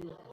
Hallelujah.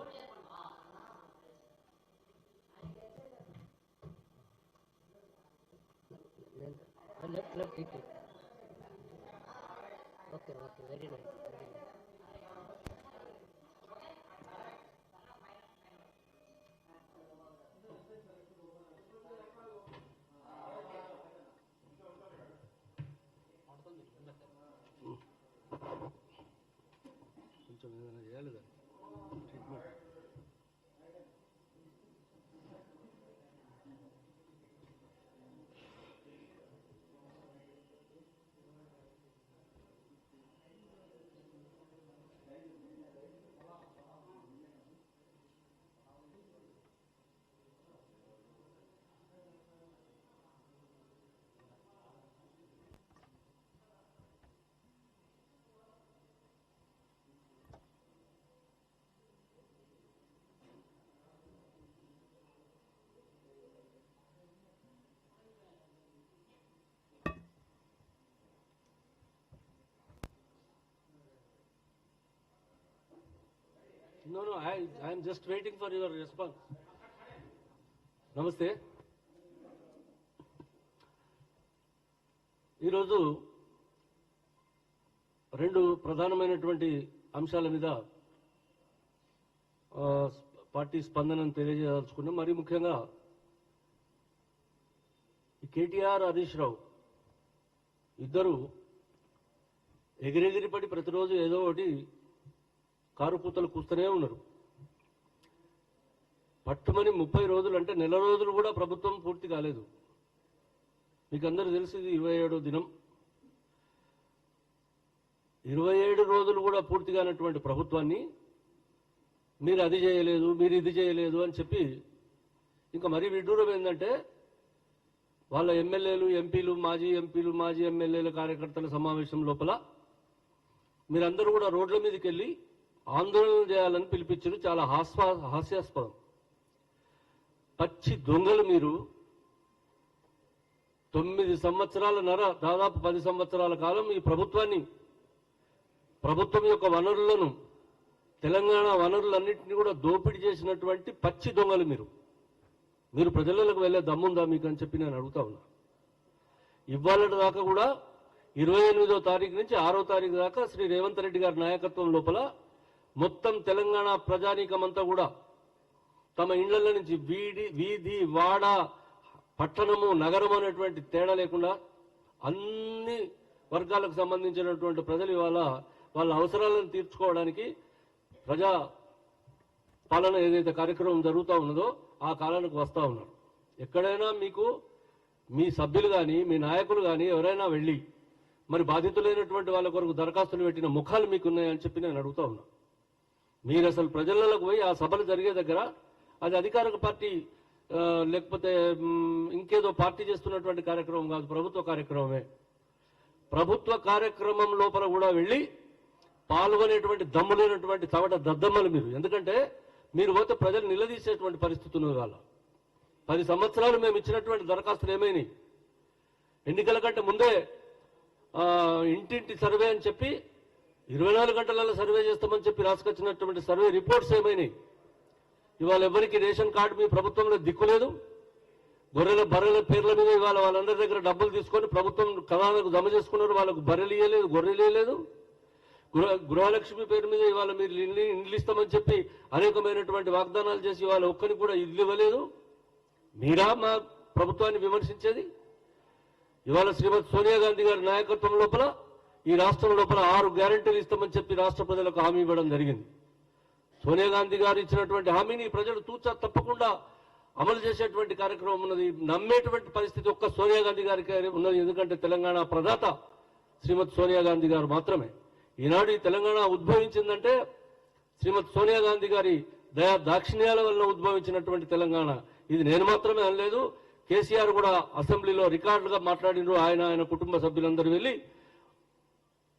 No, no, I, I am just waiting for your response. నమస్తే ఈరోజు రెండు ప్రధానమైనటువంటి అంశాల మీద పార్టీ స్పందనను తెలియజేయదలుచుకున్నాం మరి ముఖ్యంగా కేటీఆర్ హరీష్ రావు ఇద్దరు ఎగిరెగిరి పడి ప్రతిరోజు ఏదో ఒకటి కారు పూతలు కూస్తూనే ఉన్నారు. పట్టుమని ముప్పై రోజులు అంటే నెల రోజులు కూడా ప్రభుత్వం పూర్తి కాలేదు. మీకు అందరూ తెలిసి ఇది ఇరవై ఏడో దినం. ఇరవై ఏడు రోజులు కూడా పూర్తి కానటువంటి ప్రభుత్వాన్ని మీరు అది చేయలేదు మీరు ఇది చేయలేదు అని చెప్పి ఇంకా మరీ విడ్డూరం ఏంటంటే వాళ్ళ ఎమ్మెల్యేలు ఎంపీలు మాజీ ఎంపీలు మాజీ ఎమ్మెల్యేల కార్యకర్తల సమావేశం లోపల మీరందరూ కూడా రోడ్ల మీదకి వెళ్ళి ఆందోళన చేయాలని పిలిపించారు చాలా హాస్వా హాస్యాస్పదం. పచ్చి దొంగలు మీరు. తొమ్మిది సంవత్సరాల నర దాదాపు పది సంవత్సరాల కాలం ఈ ప్రభుత్వాన్ని ప్రభుత్వం యొక్క వనరులను తెలంగాణ వనరులన్నింటినీ కూడా దోపిడీ చేసినటువంటి పచ్చి దొంగలు మీరు. మీరు ప్రజలకు వెళ్ళే దమ్ముందా మీకు అని చెప్పి నేను అడుగుతా ఉన్నా. ఇవాళ దాకా కూడా ఇరవై ఎనిమిదో తారీఖు నుంచి ఆరో తారీఖు దాకా శ్రీ రేవంత్ రెడ్డి గారి నాయకత్వం లోపల మొత్తం తెలంగాణ ప్రజానీకమంతా కూడా తమ ఇళ్ళ నుంచి వీడి వీధి వాడ పట్టణము నగరం అనేటువంటి తేడా లేకుండా అన్ని వర్గాలకు సంబంధించినటువంటి ప్రజలు ఇవాళ వాళ్ళ అవసరాలను తీర్చుకోవడానికి ప్రజా పాలన ఏదైతే కార్యక్రమం జరుగుతూ ఉన్నదో ఆ కాలానికి వస్తూ ఉన్నారు. ఎక్కడైనా మీకు మీ సభ్యులు కానీ మీ నాయకులు కానీ ఎవరైనా వెళ్ళి మరి బాధితులైనటువంటి వాళ్ళ కొరకు దరఖాస్తులు పెట్టిన ముఖాలు మీకు ఉన్నాయని చెప్పి నేను అడుగుతా ఉన్నాను మీరు అసలు ప్రజలకు పోయి ఆ సభలు జరిగే దగ్గర అది అధికారిక పార్టీ లేకపోతే ఇంకేదో పార్టీ చేస్తున్నటువంటి కార్యక్రమం కాదు ప్రభుత్వ కార్యక్రమమే. ప్రభుత్వ కార్యక్రమం లోపల కూడా వెళ్ళి పాల్గొనేటువంటి దమ్ము లేనటువంటి చవట దద్దమ్మలు మీరు. ఎందుకంటే మీరు పోతే ప్రజలు నిలదీసేటువంటి పరిస్థితి ఉన్నది వాళ్ళ. పది సంవత్సరాలు మేము ఇచ్చినటువంటి దరఖాస్తులు ఏమైనాయి? ఎన్నికల కంటే ముందే ఇంటింటి సర్వే అని చెప్పి ఇరవై నాలుగు గంటలలో సర్వే చేస్తామని చెప్పి రాసుకొచ్చినటువంటి సర్వే రిపోర్ట్స్ ఏమైనాయి? ఇవాళ ఎవరికి రేషన్ కార్డు మీ ప్రభుత్వంలో దిక్కులేదు? గొర్రెల బర్రెల పేర్ల మీద ఇవాళ వాళ్ళందరి దగ్గర డబ్బులు తీసుకొని ప్రభుత్వం కళాలకు జమ చేసుకున్నారు వాళ్ళకు బర్రెలు ఇవ్వలేదు గొర్రెలు ఇవ్వలేదు గృహ గృహలక్ష్మి పేరు మీద ఇవాళ మీరు ఇల్లు ఇండ్లు ఇస్తామని చెప్పి అనేకమైనటువంటి వాగ్దానాలు చేసి ఇవాళ ఒక్కరికి కూడా ఇల్లు ఇవ్వలేదు. మీరా మా ప్రభుత్వాన్ని విమర్శించేది? ఇవాళ శ్రీమతి సోనియా గాంధీ గారి నాయకత్వం లోపల ఈ రాష్ట్రం లోపల ఆరు గ్యారెంటీలు ఇస్తామని చెప్పి రాష్ట్ర ప్రజలకు హామీ ఇవ్వడం జరిగింది. సోనియా గాంధీ గారు ఇచ్చినటువంటి హామీని ప్రజలు తూచా తప్పకుండా అమలు చేసేటువంటి కార్యక్రమం ఉన్నది. నమ్మేటువంటి పరిస్థితి ఒక్క సోనియా గాంధీ గారికి ఉన్నది. ఎందుకంటే తెలంగాణ ప్రదాత శ్రీమతి సోనియా గాంధీ గారు మాత్రమే. ఈనాడు ఈ తెలంగాణ ఉద్భవించిందంటే శ్రీమతి సోనియా గాంధీ గారి దయా దాక్షిణ్యాల వల్ల ఉద్భవించినటువంటి తెలంగాణ. ఇది నేను మాత్రమే అనలేదు. కేసీఆర్ కూడా అసెంబ్లీలో రికార్డుగా మాట్లాడినారు. ఆయన ఆయన కుటుంబ సభ్యులందరూ వెళ్ళి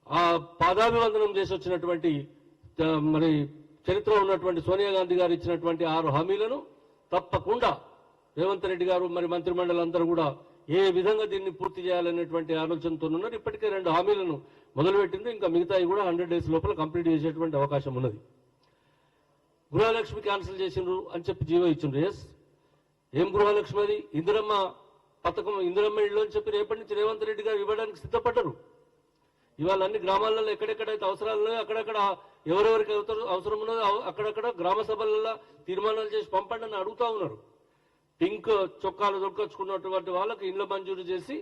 ఆ పాదాభివందనం చేసి వచ్చినటువంటి మరి చరిత్ర ఉన్నటువంటి సోనియా గాంధీ గారు ఇచ్చినటువంటి ఆరు హామీలను తప్పకుండా రేవంత్ రెడ్డి గారు మరి మంత్రిమండలి అందరూ కూడా ఏ విధంగా దీన్ని పూర్తి చేయాలనేటువంటి ఆలోచనతో ఉన్నారు. ఇప్పటికే రెండు హామీలను మొదలుపెట్టింది ఇంకా మిగతాయి కూడా హండ్రెడ్ డేస్ లోపల కంప్లీట్ చేసేటువంటి అవకాశం ఉన్నది. గృహలక్ష్మి క్యాన్సిల్ చేసిండ్రు అని చెప్పి జీవో ఇచ్చిండ్రు. ఎస్. ఏం గృహలక్ష్మి అది? ఇందిరమ్మ పథకం ఇందిరమ్మ ఇళ్ళు అని చెప్పి రేపటి నుంచి రేవంత్ రెడ్డి గారు ఇవ్వడానికి సిద్ధపడ్డరు. ఇవాళ అన్ని గ్రామాలలో ఎక్కడెక్కడైతే అవసరాలు ఉన్నాయో అక్కడక్కడ ఎవరెవరికి అవసరం అవసరం ఉన్నదో అక్కడక్కడ గ్రామ సభలలో తీర్మానాలు చేసి పంపండి అని అడుగుతా ఉన్నారు. పింక్ చొక్కాలు దొరకొచ్చుకున్నటువంటి వాళ్ళకి ఇండ్ల మంజూరు చేసి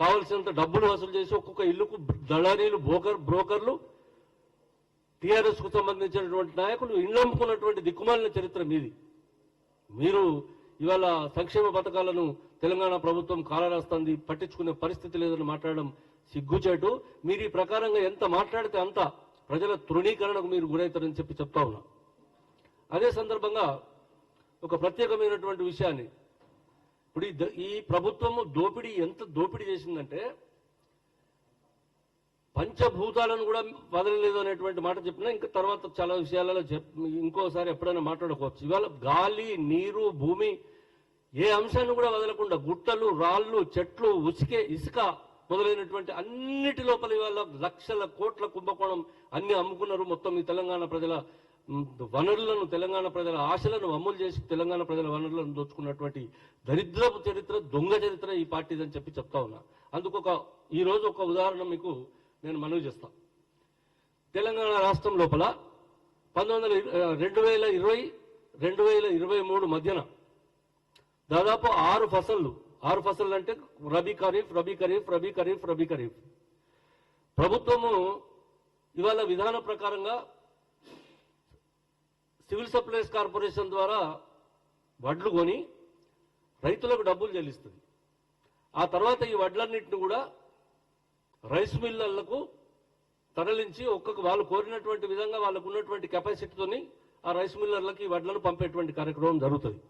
కావలసినంత డబ్బులు వసూలు చేసి ఒక్కొక్క ఇల్లుకు దళారీలు బ్రోకర్ బ్రోకర్లు టీఆర్ఎస్కు సంబంధించినటువంటి నాయకులు ఇండ్లు అమ్ముకున్నటువంటి దిక్కుమాలిన చరిత్ర మీది. మీరు ఇవాళ సంక్షేమ పథకాలను తెలంగాణ ప్రభుత్వం కాలరాస్తుంది పట్టించుకునే పరిస్థితి లేదని మాట్లాడడం సిగ్గుచేటు మీరు ఈ ప్రకారంగా ఎంత మాట్లాడితే అంత ప్రజల తృణీకరణకు మీరు గురవుతారని చెప్పి చెప్తా ఉన్నా. అదే సందర్భంగా ఒక ప్రత్యేకమైనటువంటి విషయాన్ని. ఇప్పుడు ఈ ద- ఈ ప్రభుత్వము దోపిడీ ఎంత దోపిడీ చేసిందంటే పంచభూతాలను కూడా వదలలేదు అనేటువంటి మాట చెప్పినా ఇంకా తర్వాత చాలా విషయాలలో చెప్ ఇంకోసారి ఎప్పుడైనా మాట్లాడుకోవచ్చు. ఇవాళ గాలి నీరు భూమి ఏ అంశాన్ని కూడా వదలకుండా గుట్టలు రాళ్ళు చెట్లు ఉసికే ఇసుక మొదలైనటువంటి అన్నిటి లోపల ఇవాళ లక్షల కోట్ల కుంభకోణం అన్ని అమ్ముకున్నారు మొత్తం ఈ తెలంగాణ ప్రజల వనరులను తెలంగాణ ప్రజల ఆశలను అమలు చేసి తెలంగాణ ప్రజల వనరులను దోచుకున్నటువంటి దరిద్రపు చరిత్ర దొంగ చరిత్ర ఈ పార్టీదని చెప్పి చెప్తా ఉన్నా. అందుకు ఒక ఒక ఉదాహరణ మీకు నేను మనవి చేస్తా. తెలంగాణ రాష్ట్రం లోపల పంతొమ్మిది వందల రెండు వేల ఇరవై రెండు వేల ఇరవై మూడు మధ్యన దాదాపు ఆరు ఫసళ్ళు ఆరు ఫసళ్ళు అంటే రబీ ఖరీఫ్ రబీ ఖరీఫ్ రబీ ఖరీఫ్ రబీ ఖరీఫ్. ప్రభుత్వము ఇవాళ విధాన ప్రకారంగా సివిల్ సప్లైస్ కార్పొరేషన్ ద్వారా వడ్లు కొని రైతులకు డబ్బులు చెల్లిస్తుంది. ఆ తర్వాత ఈ వడ్లన్నింటిని కూడా రైస్ మిల్లర్లకు తరలించి ఒక్కొక్క వాళ్ళు కోరినటువంటి విధంగా వాళ్ళకు ఉన్నటువంటి కెపాసిటీతోని ఆ రైస్ మిల్లర్లకి ఈ వడ్లను పంపేటువంటి కార్యక్రమం జరుగుతుంది.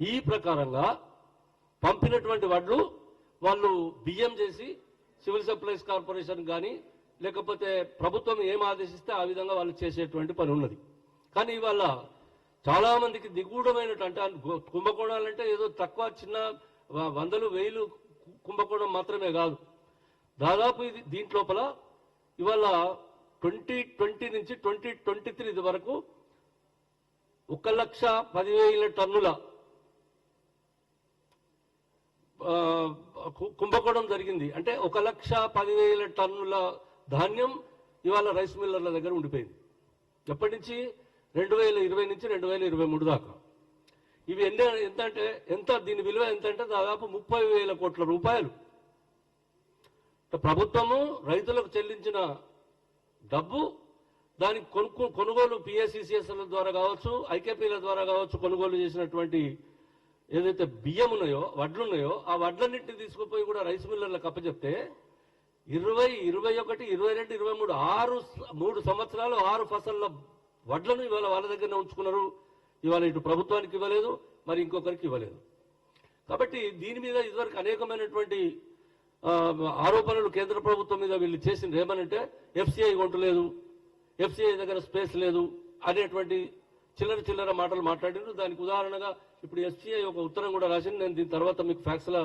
ఈ ప్రకారంగా పంపినటువంటి వడ్లు వాళ్ళు బియ్యం చేసి సివిల్ సప్లైస్ కార్పొరేషన్ కానీ లేకపోతే ప్రభుత్వం ఏం ఆదేశిస్తే ఆ విధంగా వాళ్ళు చేసేటువంటి పని ఉన్నది. కానీ ఇవాళ చాలామందికి దిగూఢమైనటువంటి అంటే కుంభకోణాలంటే ఏదో తక్కువ చిన్న వందలు వేలు కుంభకోణం మాత్రమే కాదు. దాదాపు ఇది దీంట్లోపల ఇవాళ ట్వంటీ ట్వంటీ నుంచి ట్వంటీ ట్వంటీ త్రీ వరకు ఒక లక్ష పదివేల టన్నుల కుంభకోణం జరిగింది. అంటే ఒక లక్ష పదివేల టన్నుల ధాన్యం ఇవాళ రైస్ మిల్లర్ల దగ్గర ఉండిపోయింది. ఎప్పటి నుంచి? రెండు వేల ఇరవై నుంచి రెండు వేల ఇరవై మూడు దాకా. ఇవి ఎన్ని ఎంత అంటే ఎంత దీని విలువ ఎంత అంటే దాదాపు ముప్పై వేల కోట్ల రూపాయలు. ప్రభుత్వము రైతులకు చెల్లించిన డబ్బు దానికి కొనుక్కు కొనుగోలు పిఎస్సిసిఎస్ల ద్వారా కావచ్చు ఐకేపీల ద్వారా కావచ్చు కొనుగోలు చేసినటువంటి ఏదైతే బియ్యం ఉన్నాయో వడ్లు ఉన్నాయో ఆ వడ్లన్నింటినీ తీసుకుపోయి కూడా రైస్ మిల్లర్లకు అప్పచెప్తే ఇరవై ఇరవై ఒకటి ఇరవై రెండు ఇరవై మూడు ఆరు మూడు సంవత్సరాలు ఆరు ఫసల్ల వడ్లను ఇవాళ వాళ్ళ దగ్గరనే ఉంచుకున్నారు. ఇవాళ ఇటు ప్రభుత్వానికి ఇవ్వలేదు మరి ఇంకొకరికి ఇవ్వలేదు. కాబట్టి దీని మీద ఇదివరకు అనేకమైనటువంటి ఆరోపణలు కేంద్ర ప్రభుత్వం మీద వీళ్ళు చేసింది ఏమనంటే ఎఫ్సిఐ కొంటలేదు ఎఫ్సిఐ దగ్గర స్పేస్ లేదు అనేటువంటి చిల్లర చిల్లర మాటలు మాట్లాడారు దానికి ఉదాహరణగా ఇప్పుడు ఎస్సీఐ ఒక ఉత్తరం కూడా రాసింది. నేను దీని తర్వాత మీకు ఫ్యాక్స్ల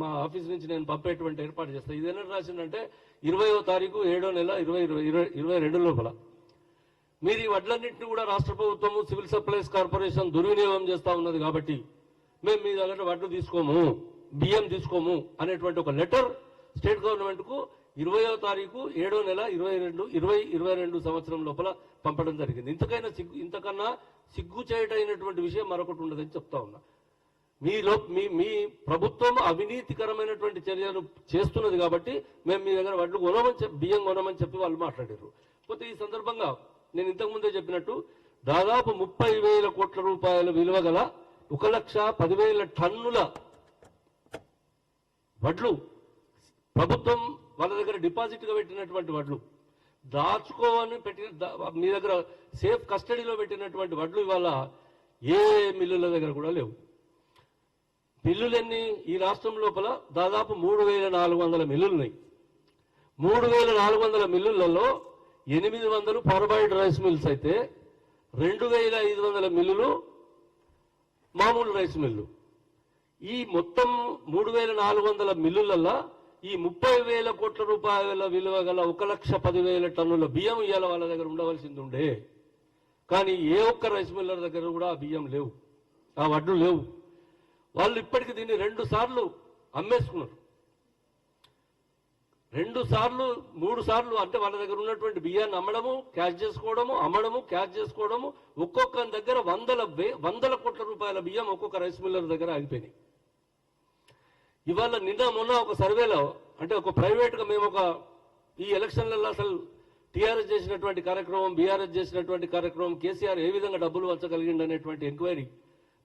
మా ఆఫీస్ నుంచి నేను పంపేటువంటి ఏర్పాటు చేస్తాను ఇది ఎన్నటి రాసిందంటే ఇరవయో తారీఖు ఏడో నెల ఇరవై ఇరవై ఇరవై ఇరవై రెండు లోపల. మీరు ఈ వడ్లన్నింటినీ కూడా రాష్ట్ర ప్రభుత్వము సివిల్ సప్లైస్ కార్పొరేషన్ దుర్వినియోగం చేస్తూ ఉన్నది కాబట్టి మేము మీ దగ్గర వడ్లు తీసుకోము బియ్యం తీసుకోము అనేటువంటి ఒక లెటర్ స్టేట్ గవర్నమెంట్కు ఇరవయో తారీఖు ఏడో నెల ఇరవై రెండు ఇరవై ఇరవై రెండు సంవత్సరం లోపల పంపడం జరిగింది. ఇంతకైనా సిగ్గు ఇంతకన్నా సిగ్గు చేయటైనటువంటి విషయం మరొకటి ఉండదని చెప్తా ఉన్నా. మీలో మీ మీ ప్రభుత్వం అవినీతికరమైనటువంటి చర్యలు చేస్తున్నది కాబట్టి మేము మీ దగ్గర వడ్లు కొనమని చెప్పి బియ్యం కొనమని చెప్పి వాళ్ళు మాట్లాడారు. పోతే ఈ సందర్భంగా నేను ఇంతకుముందే చెప్పినట్టు దాదాపు ముప్పై వేల కోట్ల రూపాయల విలువ గల ఒక లక్ష పదివేల టన్నుల వడ్లు ప్రభుత్వం వాళ్ళ దగ్గర డిపాజిట్గా పెట్టినటువంటి వడ్లు. దాచుకోవాలని పెట్టిన మీ దగ్గర సేఫ్ కస్టడీలో పెట్టినటువంటి వడ్లు ఇవాళ ఏ మిల్లుల దగ్గర కూడా లేవు. మిల్లులన్నీ ఈ రాష్ట్రం లోపల దాదాపు మూడు వేల నాలుగు వందల మిల్లులు ఉన్నాయి మూడు వేల నాలుగు వందల మిల్లులలో ఎనిమిది వందలు ఫార్బాయిడ్ రైస్ మిల్స్ అయితే రెండు వేల ఐదు వందల మిల్లులు మామూలు రైస్ మిల్లు. ఈ మొత్తం మూడు వేల నాలుగు వందల మిల్లులల్లో ఈ ముప్పై వేల కోట్ల రూపాయల విలువ గల ఒక లక్ష పదివేల టన్నుల బియ్యం ఇవాళ వాళ్ళ దగ్గర ఉండవలసింది ఉండే. కానీ ఏ ఒక్క రైస్ మిల్లర్ దగ్గర కూడా ఆ బియ్యం లేవు. ఆ వడ్లు లేవు. వాళ్ళు ఇప్పటికి దీన్ని రెండు సార్లు అమ్మేసుకున్నారు. రెండు సార్లు మూడు సార్లు అంటే వాళ్ళ దగ్గర ఉన్నటువంటి బియ్యాన్ని అమ్మడము క్యాష్ చేసుకోవడము అమ్మడము క్యాష్ చేసుకోవడము ఒక్కొక్క దగ్గర వందల వే- వందల కోట్ల రూపాయల బియ్యం ఒక్కొక్క రైస్ మిల్లర్ దగ్గర ఆగిపోయినాయి. ఇవాళ నిన్న మొన్న ఒక సర్వేలో అంటే ఒక ప్రైవేట్గా మేము ఒక ఈ ఎలక్షన్లలో అసలు టీఆర్ఎస్ చేసినటువంటి కార్యక్రమం బీఆర్ఎస్ చేసినటువంటి కార్యక్రమం కేసీఆర్ ఏ విధంగా డబ్బులు వంచగలిగిండు అనేటువంటి ఎంక్వైరీ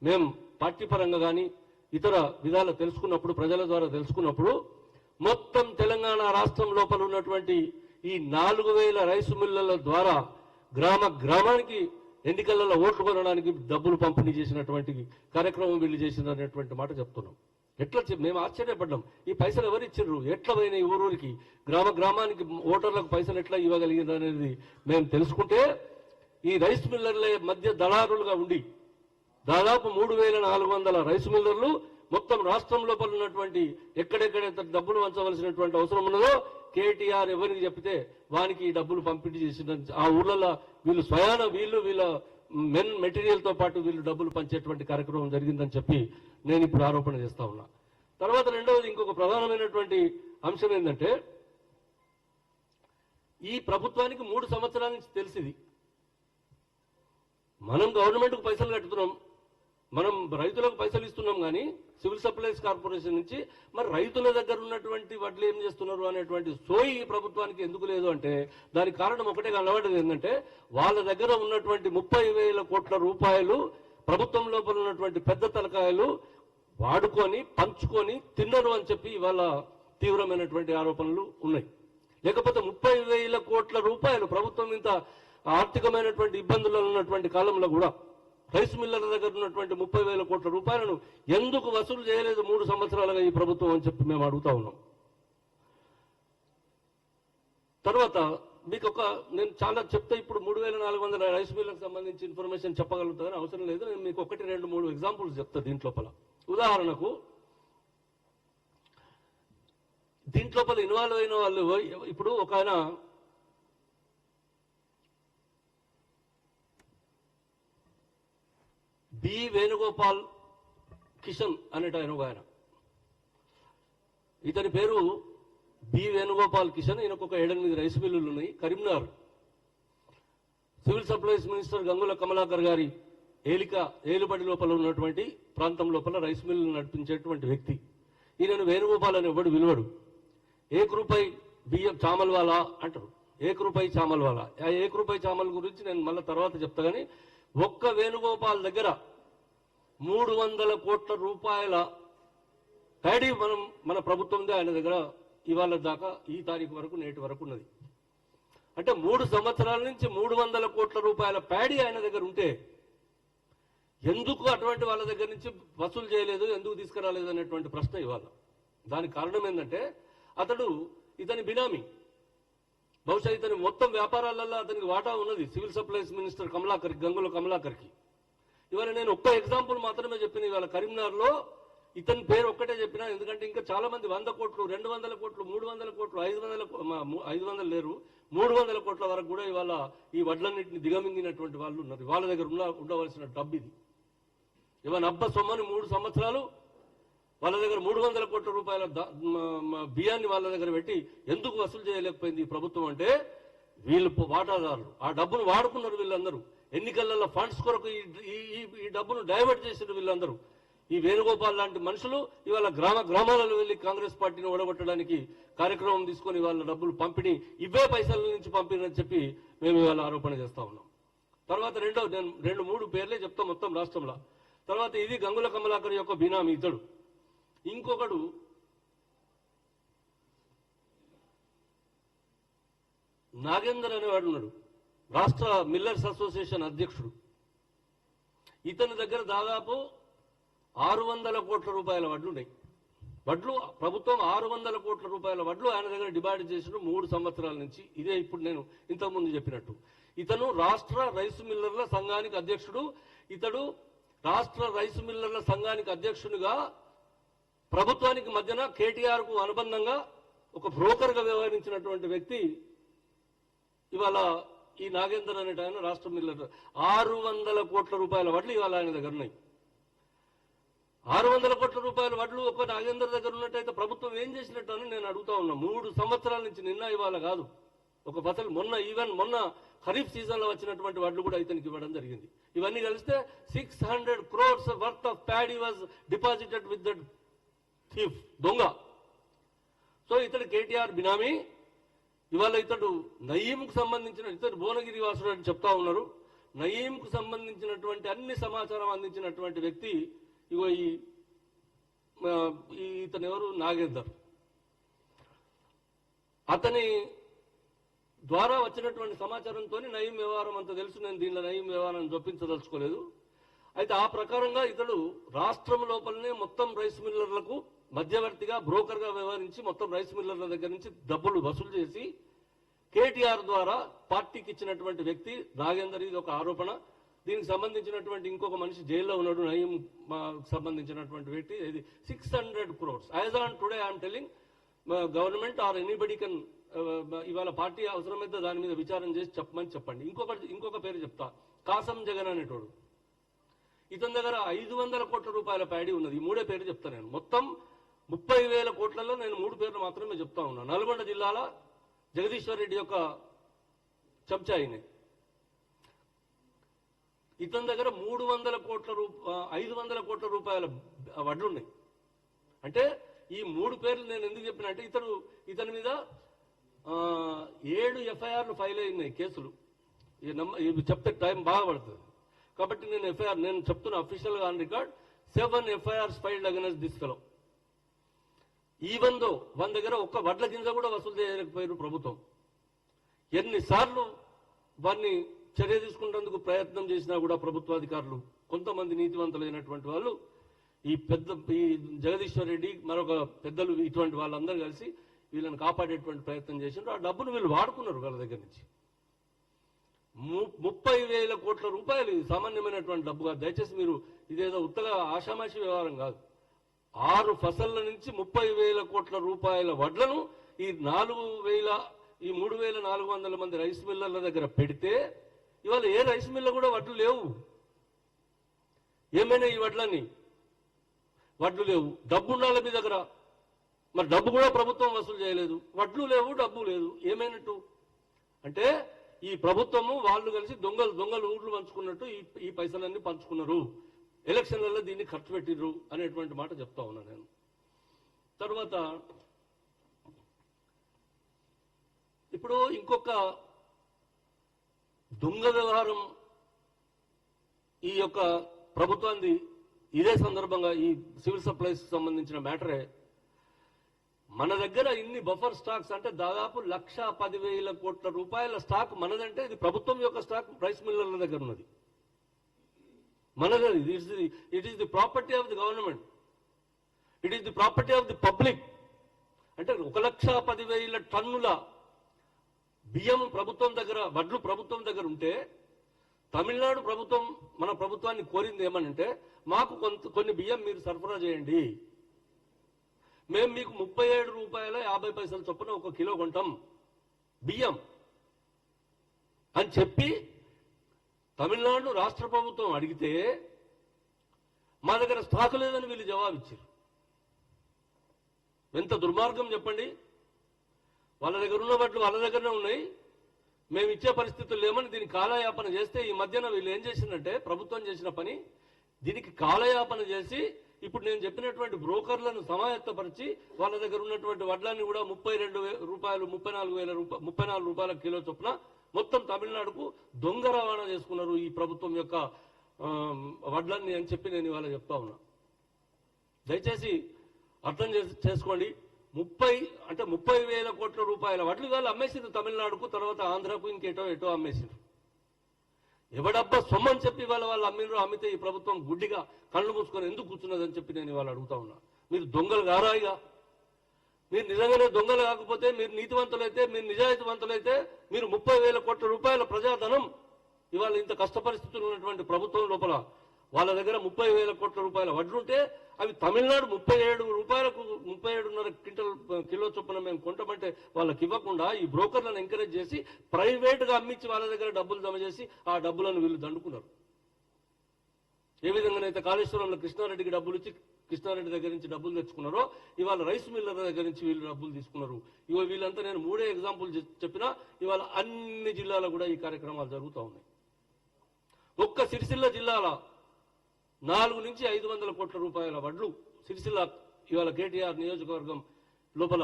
మేము పార్టీ పరంగా కానీ ఇతర విధాలు తెలుసుకున్నప్పుడు ప్రజల ద్వారా తెలుసుకున్నప్పుడు మొత్తం తెలంగాణ రాష్ట్రం లోపల ఉన్నటువంటి ఈ నాలుగు వేల రైసు మిల్లుల ద్వారా గ్రామ గ్రామానికి ఎన్నికలలో ఓట్లు కొనడానికి డబ్బులు పంపిణీ చేసినటువంటి కార్యక్రమం వీళ్ళు చేసినటువంటి మాట చెప్తున్నాం. ఎట్లా చెప్- మేము ఆశ్చర్యపడ్డాం. ఈ పైసలు ఎవరు ఇచ్చిండ్రు ఎట్లా పోయినాయి ఊరూరికి? గ్రామ గ్రామానికి ఓటర్లకు పైసలు ఎట్లా ఇవ్వగలిగింది అనేది మేము తెలుసుకుంటే ఈ రైస్ మిల్లర్ల మధ్య దళారులుగా ఉండి దాదాపు మూడు వేల నాలుగు వందల రైస్ మిల్లర్లు మొత్తం రాష్ట్రం లోపల ఉన్నటువంటి ఎక్కడెక్కడైతే డబ్బులు వంచవలసినటువంటి అవసరం ఉన్నదో కేటీఆర్ ఎవరికి చెప్తే వానికి ఈ డబ్బులు పంపిణీ చేసిన ఆ ఊర్లలో వీళ్ళు స్వయాన వీళ్ళు వీళ్ళ మెన్ మెటీరియల్తో పాటు వీళ్ళు డబ్బులు పంచేటువంటి కార్యక్రమం జరిగిందని చెప్పి నేను ఇప్పుడు ఆరోపణ చేస్తా ఉన్నా. తర్వాత రెండవది ఇంకొక ప్రధానమైనటువంటి అంశం ఏంటంటే ఈ ప్రభుత్వానికి మూడు సంవత్సరాల నుంచి తెలిసింది. మనం గవర్నమెంట్కు పైసలు కట్టుతున్నాం మనం రైతులకు పైసలు ఇస్తున్నాం కానీ సివిల్ సప్లైస్ కార్పొరేషన్ నుంచి మరి రైతుల దగ్గర ఉన్నటువంటి వడ్లు ఏం చేస్తున్నారు అనేటువంటి సోయి ఈ ప్రభుత్వానికి ఎందుకు లేదు అంటే దానికి కారణం ఒకటే కనబడేది ఏంటంటే వాళ్ళ దగ్గర ఉన్నటువంటి ముప్పై వేల కోట్ల రూపాయలు ప్రభుత్వం లోపల ఉన్నటువంటి పెద్ద తలకాయలు వాడుకొని పంచుకొని తిన్నరు అని చెప్పి ఇవాళ తీవ్రమైనటువంటి ఆరోపణలు ఉన్నాయి. లేకపోతే ముప్పై వేల కోట్ల రూపాయలు ప్రభుత్వం ఇంత ఆర్థికమైనటువంటి ఇబ్బందులలో ఉన్నటువంటి కాలంలో కూడా రైస్ మిల్లర్ల దగ్గర ఉన్నటువంటి ముప్పై వేల కోట్ల రూపాయలను ఎందుకు వసూలు చేయలేదు మూడు సంవత్సరాలుగా ఈ ప్రభుత్వం అని చెప్పి మేము అడుగుతా ఉన్నాం. తర్వాత మీకు ఒక నేను చాలా చెప్తే ఇప్పుడు మూడు వేల నాలుగు వందల రైస్ మిల్లకు సంబంధించి ఇన్ఫర్మేషన్ చెప్పగలుగుతుందని అవసరం లేదు. నేను మీకు ఒకటి రెండు మూడు ఎగ్జాంపుల్స్ చెప్తా దీంట్లోపల ఉదాహరణకు దీంట్లోపల ఇన్వాల్వ్ అయిన వాళ్ళు ఇప్పుడు ఒక ఆయన బి వేణుగోపాల్ కిషన్ అనేట ఆయన ఒక ఆయన. ఇతని పేరు బి వేణుగోపాల్ కిషన్ ఈయనకు ఒక ఏడెనిమిది రైస్ మిల్లులు ఉన్నాయి. Karimnagar civil supplies minister Gangula Kamalakar గారి ఏలిక ఏలుబడి లోపల ఉన్నటువంటి ప్రాంతం లోపల రైస్ మిల్లు నడిపించేటువంటి వ్యక్తి. ఈయనను వేణుగోపాల్ అని ఎవడు విలువడు ఏక్ రూపాయి బియ్యం చామల్వాలా అంటారు. ఏక్ రూపాయి చామల్వాలా. ఆ ఏక్ రూపాయి చామల్ గురించి నేను మళ్ళీ తర్వాత చెప్తా కానీ ఒక్క వేణుగోపాల్ దగ్గర మూడు వందల కోట్ల రూపాయల ఐడి మనం మన ప్రభుత్వందే ఆయన దగ్గర ఇవాళ దాకా ఈ తారీఖు వరకు నేటి వరకు ఉన్నది. అంటే మూడు సంవత్సరాల నుంచి మూడు వందల కోట్ల రూపాయల ప్యాడీ ఆయన దగ్గర ఉంటే ఎందుకు అటువంటి వాళ్ళ దగ్గర నుంచి వసూలు చేయలేదు ఎందుకు తీసుకురాలేదు అనేటువంటి ప్రశ్న ఇవాళ. దానికి కారణం ఏంటంటే అతడు ఇతని బినామీ. బహుశా ఇతని మొత్తం వ్యాపారాలలో అతనికి వాటా ఉన్నది civil supplies minister Kamalakar Gangula కమలాకర్కి. ఇవాళ నేను ఒక్క ఎగ్జాంపుల్ మాత్రమే చెప్పిన ఇవాళ కరీంనగర్లో ఇతని పేరు ఒక్కటే చెప్పిన ఎందుకంటే ఇంకా చాలా మంది వంద కోట్లు రెండు వందల కోట్లు మూడు వందల కోట్లు ఐదు వందల ఐదు వందలు లేరు. మూడు వందల కోట్ల వరకు కూడా ఇవాళ ఈ వడ్లన్నింటిని దిగమింగినటువంటి వాళ్ళు ఉన్నారు. వాళ్ళ దగ్గర ఉండవలసిన డబ్బు ఇది. ఇవాళ అబ్బ సొమ్మని మూడు సంవత్సరాలు వాళ్ళ దగ్గర మూడు వందల కోట్ల రూపాయల బియ్యాన్ని వాళ్ళ దగ్గర పెట్టి ఎందుకు వసూలు చేయలేకపోయింది ఈ ప్రభుత్వం అంటే వీళ్ళు వాటాదారులు. ఆ డబ్బును వాడుకున్నారు వీళ్ళందరూ. ఎన్నికలలో ఫండ్స్ కొరకు ఈ- ఈ డబ్బును డైవర్ట్ చేసిన వీళ్ళందరూ. ఈ వేణుగోపాల్ లాంటి మనుషులు ఇవాళ గ్రామ గ్రామాలలో వెళ్ళి కాంగ్రెస్ పార్టీని ఓడగొట్టడానికి కార్యక్రమం తీసుకొని వాళ్ళ డబ్బులు పంపిణీ ఇవే పైసల నుంచి పంపిణీ చెప్పి మేము ఇవాళ ఆరోపణ చేస్తా ఉన్నాం. తర్వాత రెండో నేను రెండు మూడు పేర్లే చెప్తా మొత్తం రాష్ట్రంలో. తర్వాత ఇది గంగుల కమలాకర్ యొక్క బినామీ ఇతడు. ఇంకొకడు నాగేందర్ అనేవాడు ఉన్నాడు. రాష్ట్ర మిల్లర్స్ అసోసియేషన్ అధ్యక్షుడు. ఇతని దగ్గర దాదాపు ఆరు వందల కోట్ల రూపాయల వడ్లు ఉన్నాయి. వడ్లు ప్రభుత్వం ఆరు వందల కోట్ల రూపాయల వడ్లు ఆయన దగ్గర డిమాండ్ చేసిన మూడు సంవత్సరాల నుంచి. ఇదే ఇప్పుడు నేను ఇంతకుముందు చెప్పినట్టు. ఇతను రాష్ట్ర రైసు మిల్లర్ల సంఘానికి అధ్యక్షుడు. ఇతడు రాష్ట్ర రైసు మిల్లర్ల సంఘానికి అధ్యక్షునిగా ప్రభుత్వానికి మధ్యన కేటీఆర్కు అనుబంధంగా ఒక బ్రోకర్గా వ్యవహరించినటువంటి వ్యక్తి ఇవాళ ఈ నాగేందర్ అనేట ఆయన రాష్ట్ర మిల్లర్. ఆరు వందల కోట్ల రూపాయల వడ్లు ఇవాళ ఆయన దగ్గర ఉన్నాయి. ఆరు వందల కోట్ల రూపాయల వడ్లు ఒక నాగేందర్ దగ్గర ఉన్నట్టయితే ప్రభుత్వం ఏం చేసినట్టు అని నేను అడుగుతా ఉన్నా. మూడు సంవత్సరాల నుంచి నిన్న ఇవాళ కాదు. ఒక ఫసల్ మొన్న ఈవెన్ మొన్న ఖరీఫ్ సీజన్లో వచ్చినటువంటి వడ్లు కూడా ఇతనికి ఇవ్వడం జరిగింది. ఇవన్నీ కలిస్తే six hundred crores worth of paddy was deposited with that thief దొంగ. సో ఇతడు కేటీఆర్ బినామీ. ఇవాళ ఇతడు నయీంకు సంబంధించిన ఇతడు భువనగిరి వాసుడు అని చెప్తా ఉన్నారు. నయీంకు సంబంధించినటువంటి అన్ని సమాచారం అందించినటువంటి వ్యక్తి ఇగో ఈ ఇతను ఎవరు? నాగేందర్. అతని ద్వారా వచ్చినటువంటి సమాచారంతో నయీం వ్యవహారం అంత తెలుసు. నేను దీనిలో నయం వ్యవహారం చొప్పించదలుచుకోలేదు అయితే ఆ ప్రకారంగా ఇతడు రాష్ట్రం లోపలనే మొత్తం రైస్ మిల్లర్లకు మధ్యవర్తిగా బ్రోకర్గా వ్యవహరించి మొత్తం రైస్ మిల్లర్ల దగ్గర నుంచి డబ్బులు వసూలు చేసి కేటీఆర్ ద్వారా పార్టీకి ఇచ్చినటువంటి వ్యక్తి నాగేందర్ ఇది ఒక ఆరోపణ. దీనికి సంబంధించినటువంటి ఇంకొక మనిషి జైల్లో ఉన్నాడు నయం సంబంధించినటువంటి వ్యక్తి. ఇది six hundred crores. As on today I'm telling government or anybody can ఇవాళ పార్టీ అవసరమైతే దాని మీద విచారం చేసి చెప్పమని చెప్పండి. ఇంకొక ఇంకొక పేరు చెప్తా. కాసం జగన్ అనేటోడు. ఇతని దగ్గర ఐదు వందల కోట్ల రూపాయల ప్యాడీ ఉన్నది. ఈ మూడే పేరు చెప్తా నేను. మొత్తం ముప్పై వేల కోట్లలో నేను మూడు పేర్లు మాత్రమే చెప్తా ఉన్నాను నల్గొండ జిల్లాలో జగదీశ్వర్ రెడ్డి యొక్క చెంచా ఇతని దగ్గర మూడు వందల కోట్ల రూప ఐదు వందల కోట్ల రూపాయల వడ్లు ఉన్నాయి అంటే ఈ మూడు పేర్లు నేను ఎందుకు చెప్పిన అంటే ఇతడు ఇతని మీద ఏడు ఎఫ్ఐఆర్లు ఫైల్ అయినాయి కేసులు. ఈ నమ్మ ఇవి చెప్తే టైం బాగా పడుతుంది. కాబట్టి నేను ఎఫ్ఐఆర్ నేను చెప్తున్న అఫీషియల్గా on record seven FIRs filed against this fellow even though one దగ్గర ఒక్క వడ్ల గింజ కూడా వసూలు చేయలేకపోయారు ప్రభుత్వం. ఎన్నిసార్లు వారిని చర్య తీసుకునేందుకు ప్రయత్నం చేసినా కూడా ప్రభుత్వాధికారులు కొంతమంది నీతివంతులైనటువంటి వాళ్ళు ఈ పెద్ద ఈ జగదీశ్వర్ రెడ్డి మరొక పెద్దలు ఇటువంటి వాళ్ళందరూ కలిసి వీళ్ళని కాపాడేటువంటి ప్రయత్నం చేసిండ్రు. ఆ డబ్బును వీళ్ళు వాడుకున్నారు వాళ్ళ దగ్గర నుంచి. ము- ముప్పై వేల కోట్ల రూపాయలు ఇది సామాన్యమైనటువంటి డబ్బు కాదు దయచేసి మీరు ఇదేదో ఉత్తగా ఆషామాషి వ్యవహారం కాదు. ఆరు ఫసళ్ళ నుంచి ముప్పై వేల కోట్ల రూపాయల వడ్లను ఈ నాలుగు వేల ఈ మూడు వేల నాలుగు వందల మంది రైస్ మిల్లర్ల దగ్గర పెడితే ఇవాళ ఏ రైస్ మిల్ల కూడా వడ్లు లేవు. ఏమైనా ఈ వడ్లన్నీ వడ్లు లేవు. డబ్బు ఉండాలి మీ దగ్గర. మరి డబ్బు కూడా ప్రభుత్వం వసూలు చేయలేదు. వడ్లు లేవు డబ్బు లేదు. ఏమైనట్టు? అంటే ఈ ప్రభుత్వము వాళ్ళు కలిసి దొంగలు దొంగలు ఊర్లు పంచుకున్నట్టు ఈ ఈ పైసలన్నీ పంచుకున్నారు. ఎలక్షన్లలో దీన్ని ఖర్చు పెట్టిర్రు అనేటువంటి మాట చెప్తా ఉన్నా నేను. తర్వాత ఇప్పుడు ఇంకొక దొంగ వ్యవహారం ఈ యొక్క ప్రభుత్వాన్ని ఇదే సందర్భంగా ఈ సివిల్ సప్లైస్ సంబంధించిన మ్యాటరే మన దగ్గర ఇన్ని బఫర్ స్టాక్స్ అంటే దాదాపు లక్ష పదివేల కోట్ల రూపాయల స్టాక్ మనదంటే ఇది ప్రభుత్వం యొక్క స్టాక్ రైస్ మిల్లర్ల దగ్గర ఉన్నది. మనది it is the property of the government it is the property of the public అంటే ఒక లక్ష పదివేల టన్నుల బియ్యం ప్రభుత్వం దగ్గర వడ్లు ప్రభుత్వం దగ్గర ఉంటే తమిళనాడు ప్రభుత్వం మన ప్రభుత్వాన్ని కోరింది ఏమనంటే మాకు కొంత కొన్ని బియ్యం మీరు సరఫరా చేయండి. మేము మీకు ముప్పై ఏడు రూపాయల యాభై పైసల చొప్పున ఒక కిలో కొంటాం. బియ్యం. అని చెప్పి తమిళనాడు రాష్ట్ర ప్రభుత్వం అడిగితే మా దగ్గర స్టాకు లేదని వీళ్ళు జవాబిచ్చారు. ఎంత దుర్మార్గం చెప్పండి. వాళ్ళ దగ్గర ఉన్న వాటిలో వాళ్ళ దగ్గరనే ఉన్నాయి. మేము ఇచ్చే పరిస్థితులు లేమని దీనికి కాలయాపన చేస్తే ఈ మధ్యన వీళ్ళు ఏం చేసిందంటే ప్రభుత్వం చేసిన పని దీనికి కాలయాపన చేసి ఇప్పుడు నేను చెప్పినటువంటి బ్రోకర్లను సమాయత్తపరిచి వాళ్ళ దగ్గర ఉన్నటువంటి వడ్లన్నీ కూడా ముప్పై రెండు రూపాయలు ముప్పై నాలుగు వేల రూపాయలు ముప్పై నాలుగు రూపాయల కిలో చొప్పున మొత్తం తమిళనాడుకు దొంగ రవాణా చేసుకున్నారు ఈ ప్రభుత్వం యొక్క వడ్లన్నీ అని చెప్పి నేను ఇవాళ చెప్తా ఉన్నా. దయచేసి అర్థం చేసుకోండి. ముప్పై అంటే ముప్పై వేల కోట్ల రూపాయల వడ్లు వాళ్ళు అమ్మేసింది తమిళనాడుకు తర్వాత ఆంధ్రకు ఇంకేటో ఎటో అమ్మేసింది ఎవడబ్బా సొమ్మని చెప్పి వాళ్ళ వాళ్ళు అమ్మినరు అమ్మితే ఈ ప్రభుత్వం గుడ్డిగా కళ్ళు మూసుకొని ఎందుకు కూర్చున్నదని చెప్పి నేను ఇవాళ అడుగుతా ఉన్నా. మీరు దొంగలు గారాయిగా మీరు నిజంగానే దొంగలు కాకపోతే మీరు నీతివంతులైతే మీరు నిజాయితీవంతులైతే మీరు ముప్పై వేల కోట్ల రూపాయల ప్రజాధనం ఇవాళ ఇంత కష్ట పరిస్థితులు ఉన్నటువంటి ప్రభుత్వం లోపల వాళ్ళ దగ్గర ముప్పై వేల కోట్ల రూపాయల వడ్లుంటే అవి తమిళనాడు ముప్పై ఏడు రూపాయలకు ముప్పై ఏడున్నర క్వింటల్ కిలో చొప్పున మేము కొంటామంటే వాళ్ళకి ఇవ్వకుండా ఈ బ్రోకర్లను ఎంకరేజ్ చేసి ప్రైవేట్గా అమ్మించి వాళ్ళ దగ్గర డబ్బులు జమ చేసి ఆ డబ్బులను వీళ్ళు దండుకున్నారు. ఏ విధంగానైతే కాళేశ్వరంలో కృష్ణారెడ్డికి డబ్బులు ఇచ్చి కృష్ణారెడ్డి దగ్గర నుంచి డబ్బులు తెచ్చుకున్నారో ఇవాళ రైస్ మిల్లర్ దగ్గర నుంచి వీళ్ళు డబ్బులు తీసుకున్నారు. ఇవాళ వీళ్ళంతా నేను మూడే ఎగ్జాంపుల్ చెప్పినా ఇవాళ అన్ని జిల్లాలో కూడా ఈ కార్యక్రమాలు జరుగుతూ ఉన్నాయి. ఒక్క సిరిసిల్ల జిల్లాల నాలుగు నుంచి ఐదు వందల కోట్ల రూపాయల వడ్లు సిరిసిల్ల ఇవాళ కేటీఆర్ నియోజకవర్గం లోపల.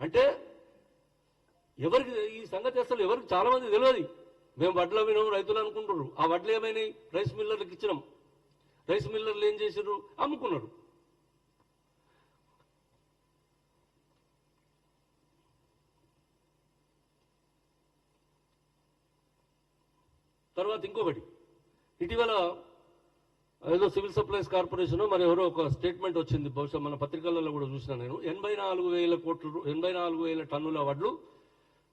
అంటే ఎవరికి ఈ సంగతి అసలు ఎవరికి చాలా మంది తెలియదు. మేము వడ్లు అమ్మినాం రైతులు అనుకుంటున్నారు. ఆ వడ్లు ఏమైనాయి? రైస్ మిల్లర్లకు ఇచ్చినాం. రైస్ మిల్లర్లు ఏం చేశారు అమ్ముకున్నారు. తర్వాత ఇంకొకటి. ఇటీవల ఏదో సివిల్ సప్లైస్ కార్పొరేషన్ మరి ఎవరో ఒక స్టేట్మెంట్ వచ్చింది. బహుశా మన పత్రికలలో కూడా చూసిన నేను. ఎనభై నాలుగు వేల కోట్ల ఎనభై నాలుగు వేల టన్నుల వడ్లు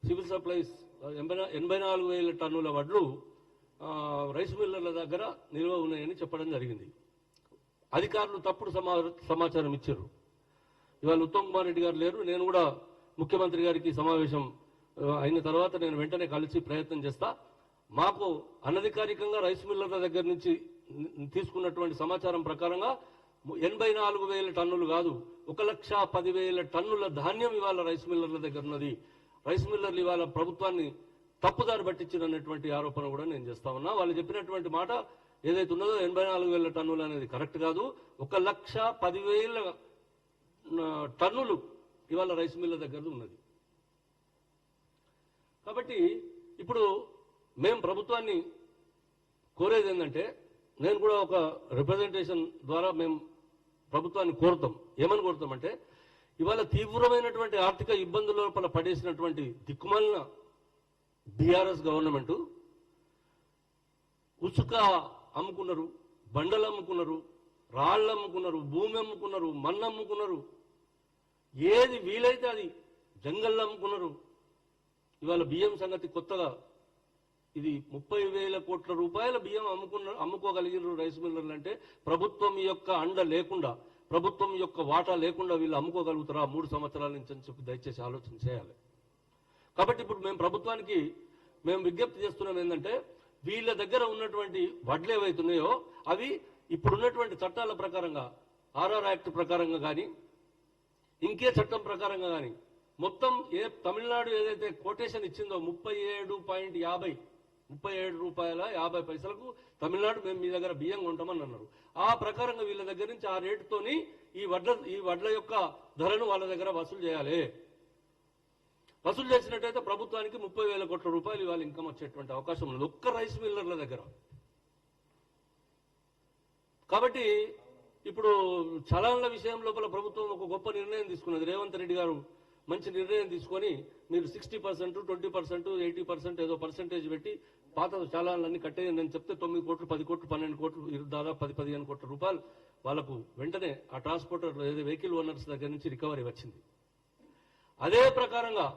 సివిల్ సప్లైస్ ఎనభై ఎనభై నాలుగు వేల టన్నుల వడ్లు రైస్ మిల్లర్ల దగ్గర నిల్వ ఉన్నాయని చెప్పడం జరిగింది. అధికారులు తప్పుడు సమా సమాచారం ఇచ్చారు. ఇవాళ ఉత్తమ్ కుమార్ రెడ్డి గారు లేరు. నేను కూడా ముఖ్యమంత్రి గారికి సమావేశం అయిన తర్వాత నేను వెంటనే కలిసి ప్రయత్నం చేస్తా. మాకు అనధికారికంగా రైస్ మిల్లర్ల దగ్గర నుంచి తీసుకున్నటువంటి సమాచారం ప్రకారంగా ఎనభై నాలుగు వేల టన్నులు కాదు ఒక లక్ష పదివేల టన్నుల ధాన్యం ఇవాళ రైస్ మిల్లర్ల దగ్గర ఉన్నది. రైస్ మిల్లర్లు ఇవాళ ప్రభుత్వాన్ని తప్పుదారి పట్టించినటువంటి ఆరోపణ కూడా నేను చేస్తా ఉన్నా. వాళ్ళు చెప్పినటువంటి మాట ఏదైతే ఉన్నదో ఎనభై నాలుగు వేల టన్నులు అనేది కరెక్ట్ కాదు. ఒక లక్ష పదివేల టన్నులు ఇవాళ రైస్ మిల్ల దగ్గర ఉన్నది. కాబట్టి ఇప్పుడు మేము ప్రభుత్వాన్ని కోరేది ఏంటంటే నేను కూడా ఒక రిప్రజెంటేషన్ ద్వారా మేము ప్రభుత్వాన్ని కోరుతాం. ఏమని కోరుతామంటే ఇవాళ తీవ్రమైనటువంటి ఆర్థిక ఇబ్బందుల లోపల పడేసినటువంటి దిక్కుమాలిన బీఆర్ఎస్ గవర్నమెంట్ ఉసుక అమ్ముకున్నారు బండలు అమ్ముకున్నారు రాళ్ళు అమ్ముకున్నారు భూమి అమ్ముకున్నారు మన్ను అమ్ముకున్నారు. ఏది వీలైతే అది జంగల్లో అమ్ముకున్నారు. ఇవాళ బియ్యం సంగతి కొత్తగా ఇది ముప్పై వేల కోట్ల రూపాయల బియ్యం అమ్ముకున్న అమ్ముకోగలిగిన రైస్ మిల్లర్లు అంటే ప్రభుత్వం యొక్క అండ లేకుండా ప్రభుత్వం యొక్క వాటా లేకుండా వీళ్ళు అమ్ముకోగలుగుతారా? మూడు సంవత్సరాల నుంచి అని చెప్పి దయచేసి ఆలోచన చేయాలి. కాబట్టి ఇప్పుడు మేము ప్రభుత్వానికి మేము విజ్ఞప్తి చేస్తున్నాం ఏంటంటే వీళ్ళ దగ్గర ఉన్నటువంటి వడ్లు ఏవైతున్నాయో అవి ఇప్పుడున్నటువంటి చట్టాల ప్రకారంగా ఆర్ఆర్ యాక్ట్ ప్రకారంగా కానీ ఇంకే చట్టం ప్రకారంగా కానీ మొత్తం ఏ తమిళనాడు ఏదైతే కోటేషన్ ఇచ్చిందో ముప్పై ఏడు పాయింట్ యాభై ముప్పై ఏడు రూపాయల యాభై పైసలకు తమిళనాడు మేము మీ దగ్గర బియ్యం కొంటామని అన్నారు. ఆ ప్రకారంగా వీళ్ళ దగ్గర నుంచి ఆ రేటుతోని ఈ వడ్ల ఈ వడ్ల యొక్క ధరను వాళ్ళ దగ్గర వసూలు చేయాలి. వసూలు చేసినట్టయితే ప్రభుత్వానికి ముప్పై వేల కోట్ల రూపాయలు ఇవాళ ఇన్కమ్ వచ్చేటువంటి అవకాశం ఉన్నది. ఒక్క రైస్ మిల్లర్ల దగ్గర. కాబట్టి ఇప్పుడు చలాన్ల విషయం లోపల ప్రభుత్వం ఒక గొప్ప నిర్ణయం తీసుకున్నది. రేవంత్ రెడ్డి గారు మంచి నిర్ణయం తీసుకొని మీరు sixty percent twenty percent eighty percent ఏదో పర్సెంటేజ్ పెట్టి పాత చాలన్నీ కట్టేయండి అని చెప్తే తొమ్మిది కోట్లు పది కోట్లు పన్నెండు కోట్లు దాదాపు పది పదిహేను కోట్ల రూపాయలు వాళ్ళకు వెంటనే ఆ ట్రాన్స్పోర్టర్ ఏదో వెహికల్ ఓనర్స్ దగ్గర నుంచి రికవరీ వచ్చింది. అదే ప్రకారంగా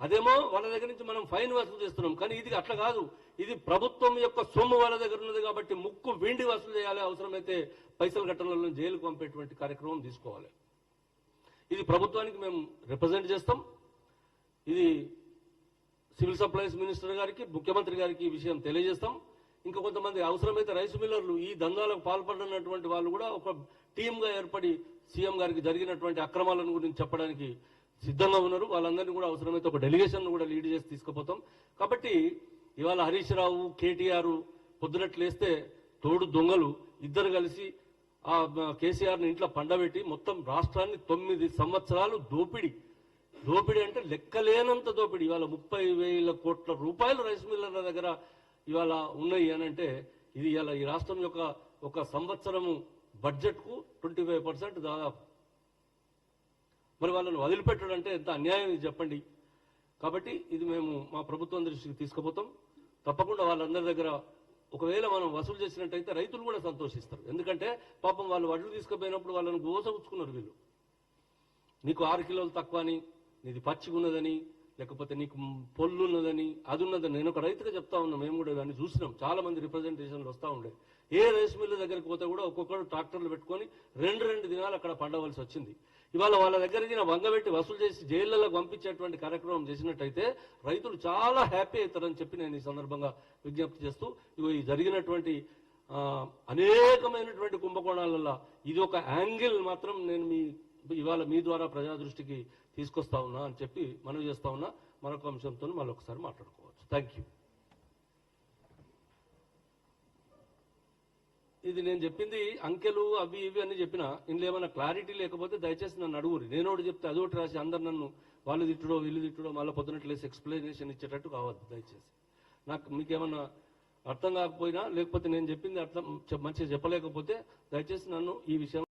అదేమో వాళ్ళ దగ్గర నుంచి మనం ఫైన్ వసూలు చేస్తున్నాం. కానీ ఇది అట్లా కాదు. ఇది ప్రభుత్వం యొక్క సొమ్ము వాళ్ళ దగ్గర ఉన్నది కాబట్టి ముక్కు విండి వసూలు చేయాలి. అవసరమైతే పైసలు కట్టడంలో జైలుకు పంపేటువంటి కార్యక్రమం తీసుకోవాలి. ఇది ప్రభుత్వానికి మేము రిప్రజెంట్ చేస్తాం. ఇది సివిల్ సప్లైస్ మినిస్టర్ గారికి ముఖ్యమంత్రి గారికి ఈ విషయం తెలియజేస్తాం. ఇంకా కొంతమంది అవసరమైతే రైస్ మిల్లర్లు ఈ దందాలకు పాల్పడినటువంటి వాళ్ళు కూడా ఒక టీమ్గా ఏర్పడి సీఎం గారికి జరిగినటువంటి అక్రమాలను గురించి చెప్పడానికి సిద్ధంగా ఉన్నారు. వాళ్ళందరినీ కూడా అవసరమైతే ఒక డెలిగేషన్ కూడా లీడ్ చేసి తీసుకుపోతాం. కాబట్టి ఇవాళ హరీష్ రావు కేటీఆర్ పొద్దునట్లేస్తే తోడు దొంగలు ఇద్దరు కలిసి ఆ కేసీఆర్ని ఇంట్లో పండబెట్టి మొత్తం రాష్ట్రాన్ని తొమ్మిది సంవత్సరాలు దోపిడి దోపిడీ అంటే లెక్కలేనంత దోపిడీ. ఇవాళ ముప్పై వేల కోట్ల రూపాయలు రైస్ మిల్లర్ల దగ్గర ఇవాళ ఉన్నాయి అని అంటే ఇది ఇలా ఈ రాష్ట్రం యొక్క ఒక సంవత్సరము బడ్జెట్కు ట్వంటీ ఫైవ్ పర్సెంట్ దాదాపు. మరి వాళ్ళని వదిలిపెట్టడం అంటే ఎంత అన్యాయం చెప్పండి. కాబట్టి ఇది మేము మా ప్రభుత్వం దృష్టికి తీసుకుపోతాం. తప్పకుండా వాళ్ళందరి దగ్గర ఒకవేళ మనం వసూలు చేసినట్టయితే రైతులు కూడా సంతోషిస్తారు. ఎందుకంటే పాపం వాళ్ళు వడ్లు తీసుకుపోయినప్పుడు వాళ్ళని గోస ఉంచుకున్నారు వీళ్ళు. నీకు ఆరు కిలోలు తక్కువ అని నీది పచ్చిగున్నదని లేకపోతే నీకు పొల్లు ఉన్నదని అది ఉన్నదని నేను ఒక రైతుగా చెప్తా ఉన్నా మేము కూడా దాన్ని చూసినాం. చాలా మంది రిప్రజెంటేషన్లు వస్తూ ఉండే. ఏ రైస్ మిల్లు దగ్గరికి పోతే కూడా ఒక్కొక్కరు ట్రాక్టర్లు పెట్టుకొని రెండు రెండు దినాలు అక్కడ పండవలసి వచ్చింది. ఇవాళ వాళ్ళ దగ్గరికి నా వంగబెట్టి వసూలు చేసి జైళ్ళకు పంపించేటువంటి కార్యక్రమం చేసినట్టయితే రైతులు చాలా హ్యాపీ అవుతారని చెప్పి నేను ఈ సందర్భంగా విజ్ఞప్తి చేస్తూ ఇగో ఈ జరిగినటువంటి అనేకమైనటువంటి కుంభకోణాలలో ఇది ఒక యాంగిల్ మాత్రం నేను మీ ఇవాళ మీ ద్వారా ప్రజా దృష్టికి తీసుకొస్తా ఉన్నా అని చెప్పి మనవి చేస్తా ఉన్నా మరొక అంశంతో మళ్ళీ ఒకసారి మాట్లాడుకోవచ్చు. థ్యాంక్ యూ ఇది నేను చెప్పింది అంకెలు అవి ఇవి అని చెప్పిన ఇందులో ఏమైనా క్లారిటీ లేకపోతే దయచేసి నన్ను అడుగురి నేను ఒకటి చెప్తే అదొకటి రాసి అందరు నన్ను వాళ్ళు తిట్టుడో వీళ్ళు తిట్టుడో మళ్ళీ పొద్దునట్లేసి ఎక్స్ప్లెనేషన్ ఇచ్చేటట్టు కావద్దు దయచేసి. నాకు మీకేమన్నా అర్థం కాకపోయినా లేకపోతే నేను చెప్పింది అర్థం మంచిగా చెప్పలేకపోతే దయచేసి నన్ను ఈ విషయం